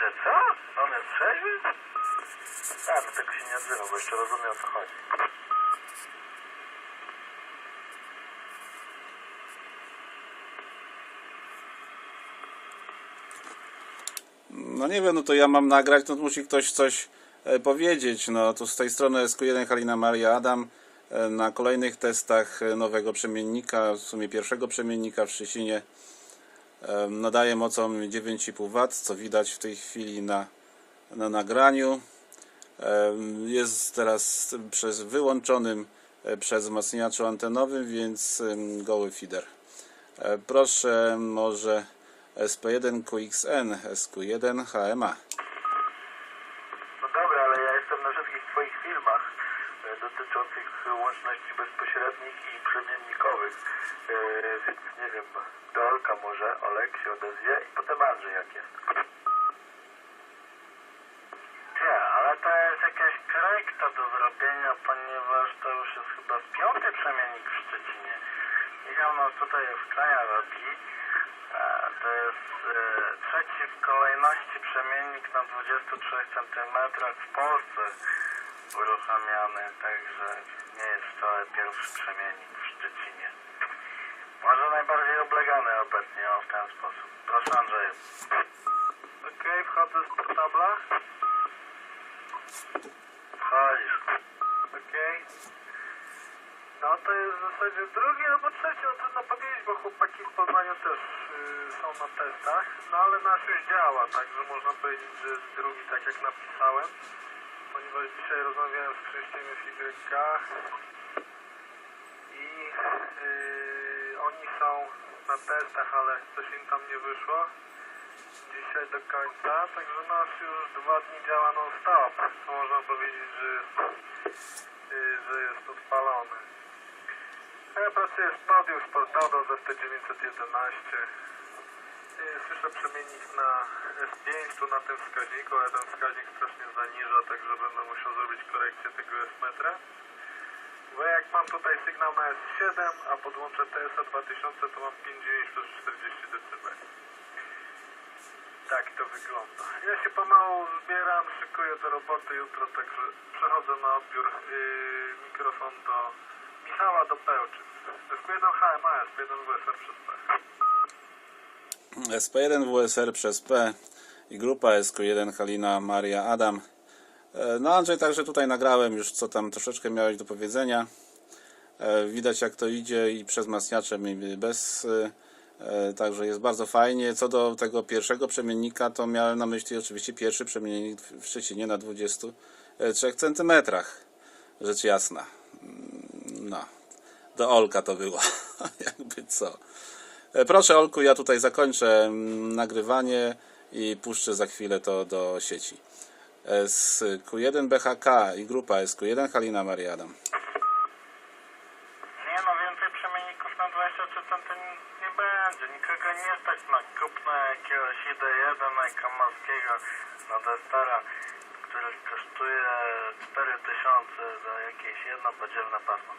Że co? On jest trzeźwy? A, do tego się nie odzywa, bo jeszcze rozumie o co chodzi. No nie wiem, no to ja mam nagrać, no to musi ktoś coś e, powiedzieć. No to z tej strony SQ1 Halina Maria Adam e, na kolejnych testach e, nowego przemiennika, w sumie pierwszego przemiennika w Szczecinie nadaje mocą 9,5 W, co widać w tej chwili na, na nagraniu. Jest teraz przez wyłączonym e, przez wzmacniaczu antenowym, więc goły feeder. E, Proszę może SP1 QXN, SQ1 HMA. No dobra, ale ja jestem na wszystkich twoich filmach dotyczących łączności bezpośrednich i przemiennikowych. E, więc nie wiem, do Olka może Olek się odezwie i potem Andrzej jak jest. Nie, ale to jest jakaś korekta do zrobienia, ponieważ to już jest chyba piąty przemiennik w Szczecinie. Michał nas tutaj w kraja robi. E, To jest e, trzeci w kolejności przemiennik na 23 cm w Polsce uruchamiany, także nie jest wcale pierwszy przemiennik w Szczecinie. Może najbardziej oblegany obecnie o, w ten sposób. Proszę Andrzeju. Okej, wchodzę z portabla. Wchodzisz. Okej. No to jest w zasadzie drugi albo trzeci, no trudno powiedzieć, bo chłopaki w Poznaniu też y, są na testach, no ale nasz już działa, także można powiedzieć, że jest drugi, tak jak napisałem, dzisiaj rozmawiałem z Krzyściem FYK i yy, oni są na testach, ale coś im tam nie wyszło dzisiaj do końca, także nasz już dwa dni działa non stop. Można powiedzieć, że jest, yy, że jest odpalony. A ja pracuję w studiu sportowym DT911 chcę przemienić na S5 tu na tym wskaźniku, ale ten wskaźnik strasznie zaniża, także będę musiał zrobić korekcję tego S-metra. Bo jak mam tutaj sygnał na S7, a podłączę TSA 2000, to mam 5,9 dB. Tak to wygląda. Ja się pomału zbieram, szykuję do roboty jutro, także przechodzę na odbiór yy, mikrofon do Michała do Pełczyn. F1 HMAS, F1 WSR przez SP1 WSR przez P i grupa SQ1 Halina Maria Adam. E, No Andrzej, także tutaj nagrałem już co tam troszeczkę miałeś do powiedzenia. E, Widać jak to idzie i przez masniaczem i bez. e, Także jest bardzo fajnie. Co do tego pierwszego przemiennika, to miałem na myśli oczywiście pierwszy przemiennik w Szczecinie na 23 cm. Rzecz jasna. Mm, No. Do Olka to było. Jakby co. E, Proszę Olku, ja tutaj zakończę mm, nagrywanie i puszczę za chwilę to do sieci. SQ1 BHK i grupa SQ1 Halina Maria Adam. Nie no, więcej przemienników na 23 centy nie będzie. Nikogo nie stać na kupno jakiegoś ID1 najkamowskiego na Destera, który kosztuje 4000 za jakieś jedno podzielne pasmo.